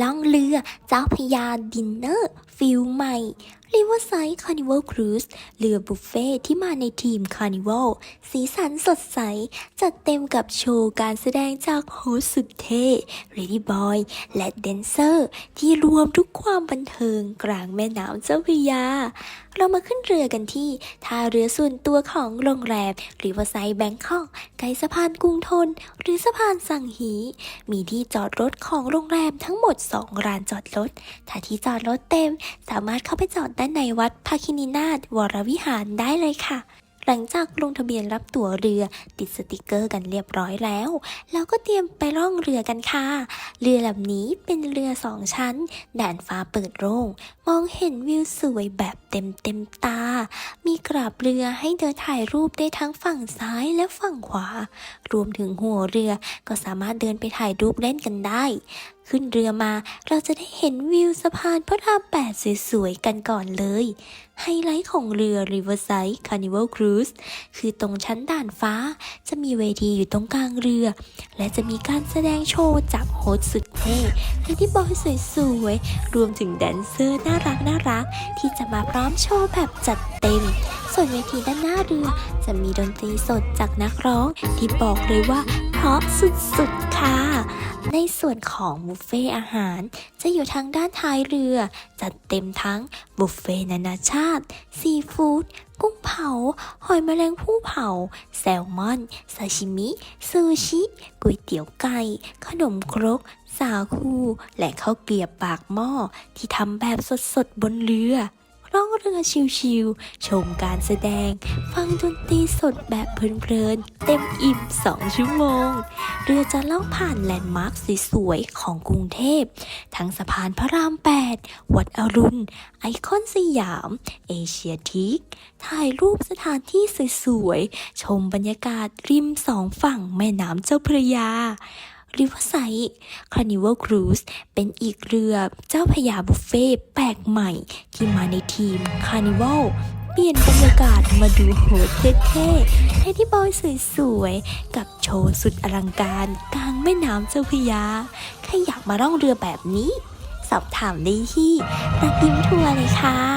ล่องเรือเจ้าพยาดินเนอร์ฟิลใหม่ Riverside Carnival Cruise เรือบุฟเฟ่ที่มาในทีม Carnival สีสันสดใส จัดเต็มกับโชว์การแสดงจากโฮสต์สุดเท่ Lady Boy และแดนเซอร์ ที่รวมทุกความบันเทิงกลางแม่น้ำเจ้าพระยา เรามาขึ้นเรือกันที่ท่าเรือส่วนตัวของโรงแรม Riverside Bangkok ใกล้สะพานกรุงทน หรือสะพานสังฮีมีที่จอดรถของโรงแรมทั้งหมด 2ลานจอดรถ ถ้าที่จอดรถเต็มสามารถเข้าไปจอดด้ในวัดภาคินีนาถวรวิหารได้เลยค่ะ หลังจากลงทะเบียนรับตั๋วเรือติดสติกเกอร์กันเรียบร้อยแล้ว เราก็เตรียมไปล่องเรือกันค่ะ เรือลำนี้เป็นเรือสองชั้นด่านฟ้าเปิดโล่งมองเห็นวิวสวยแบบเต็มเต็มตา มีกราบเรือให้เดินถ่ายรูปได้ทั้งฝั่งซ้ายและฝั่งขวา รวมถึงหัวเรือก็สามารถเดินไปถ่ายรูปเล่นกันได้ ขึ้นเรือมาเราจะได้เห็นวิวสะพานพระรามแปดสวยๆ กันก่อนเลย ไฮไลท์ของเรือ Riverside Carnival Cruise คือตรงชั้นด่านฟ้า จะมีเวทีอยู่ตรงกลางเรือ และจะมีการแสดงโชว์จากโฮสต์สุดเท่และที่บอยสวยๆ รวมถึงแดนเซอร์น่ารักน่ารักที่จะมาพร้อมโชว์แบบจัดเต็ม ส่วนเวทีด้านหน้าเรือ จะมีดนตรีสดจากนักร้องที่บอกเลยว่าเพราะสุดๆค่ะ ในส่วนของบุฟเฟ่อาหารจะอยู่ทางด้านท้ายเรือ จัดเต็มทั้งบุฟเฟ่นานาชาติ ซีฟู้ดกุ้งเผา หอยแมลงภู่เผา แซลมอน ซาชิมิ ซูชิ ก๋วยเตี๋ยวไก่ ขนมครก สาคู และข้าวเกลียบปากหม้อที่ทำแบบสดๆบนเรือ ร่องเรือชิวๆ ชมการแสดง ฟังดนตรีสดแบบเพลินๆ เต็มอิ่ม 2 ชั่วโมง เรือจะล่องผ่านแลนด์มาร์คสวยๆ ของกรุงเทพ ทั้งสะพานพระราม 8 วัดอรุณ ไอคอนสยาม เอเชียทิก ถ่ายรูปสถานที่สวยๆ ชมบรรยากาศริมสองฝั่งแม่น้ำเจ้าพระยา ริเวอร์ไซด์คาร์นิวัลครูซเป็นอีกเรือเจ้าพยาบุฟเฟ่แปลกใหม่ที่มาในทีมคาร์นิวัลเปลี่ยนบรรยากาศมาดูโหดเท่ๆให้ที่บอยสวยๆ กับโชว์สุดอลังการกลางแม่น้ำเจ้าพยาใครอยากมาล่องเรือแบบนี้ สอบถามได้ที่นักยิ้มทัวร์เลยค่ะ